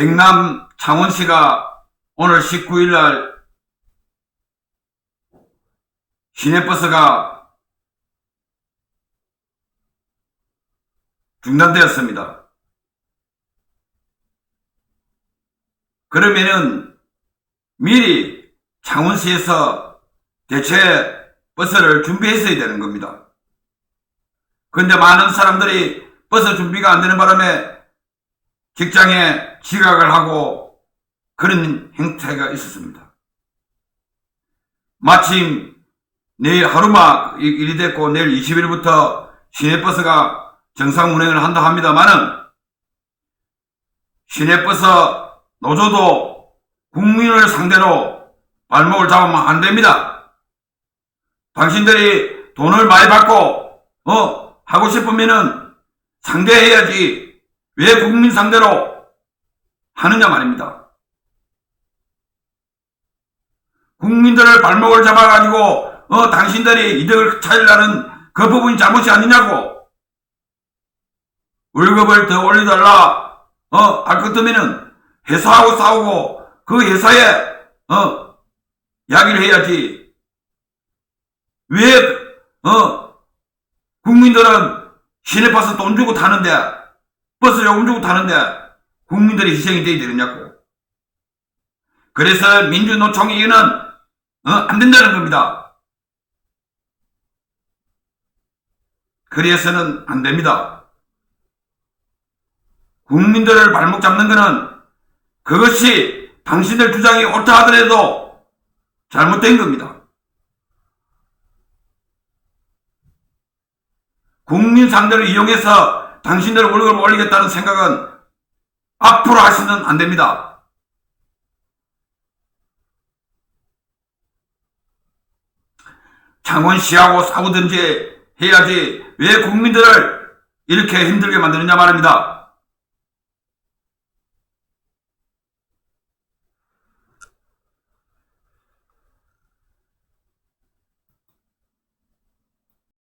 경남 창원시가 오늘 19일 날 시내버스가 중단되었습니다. 그러면은 미리 창원시에서 대체 버스를 준비했어야 되는 겁니다. 근데 많은 사람들이 버스 준비가 안 되는 바람에 직장에 지각을 하고 그런 행태가 있었습니다. 마침 내일 하루막 일이 됐고 내일 20일부터 시내버스가 정상 운행을 한다 합니다만은 시내버스 노조도 국민을 상대로 발목을 잡으면 안 됩니다. 당신들이 돈을 많이 받고 어 하고 싶으면은 상대해야지 왜 국민 상대로 하느냐 말입니다. 국민들을 발목을 잡아가지고 어 당신들이 이득을 찾으려는 그 부분이 잘못이 아니냐고 월급을 더 올려달라 어할 것 같으면은 회사하고 싸우고 그 회사에 어 이야기를 해야지 왜 어 국민들은 시내버스 돈 주고 타는데 버스 요금 주고 타는데 국민들이 희생이 돼야 되느냐고 그래서 민주노총에게는 어, 안 된다는 겁니다. 그래서는 안 됩니다. 국민들을 발목 잡는 것은 그것이 당신들 주장이 옳다 하더라도 잘못된 겁니다. 국민 상대를 이용해서 당신들 월급을 올리겠다는 생각은 앞으로 하시면 안 됩니다. 창원시하고 싸우든지 해야지 왜 국민들을 이렇게 힘들게 만드느냐 말입니다.